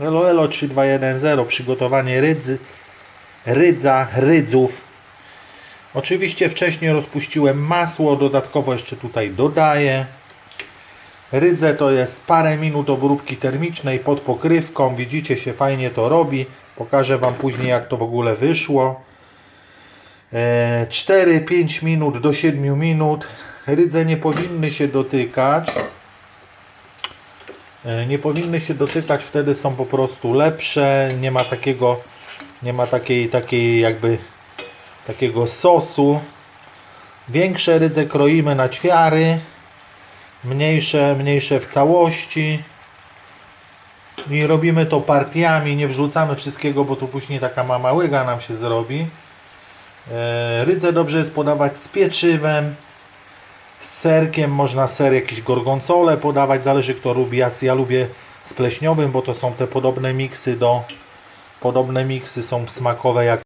Elo Elo 3210 przygotowanie rydzy, rydza, rydzów. Oczywiście wcześniej rozpuściłem masło, dodatkowo jeszcze tutaj dodaję. Rydze to jest parę minut obróbki termicznej pod pokrywką. Widzicie, się fajnie to robi. Pokażę Wam później, jak to w ogóle wyszło. E, 4-5 minut do 7 minut. Rydze nie powinny się dotykać. E, Nie powinny się dotykać, wtedy są po prostu lepsze. Nie ma takiego, nie ma takiej, takiej jakby takiego sosu. Większe rydze kroimy na ćwiary, mniejsze, mniejsze w całości. I robimy to partiami, nie wrzucamy wszystkiego, bo tu później taka mama łyga nam się zrobi. E, Rydze dobrze jest podawać z pieczywem, z serkiem, można ser jakiś gorgonzole podawać, zależy kto lubi. Ja, ja lubię z pleśniowym, bo to są te podobne miksy do podobne miksy są smakowe jak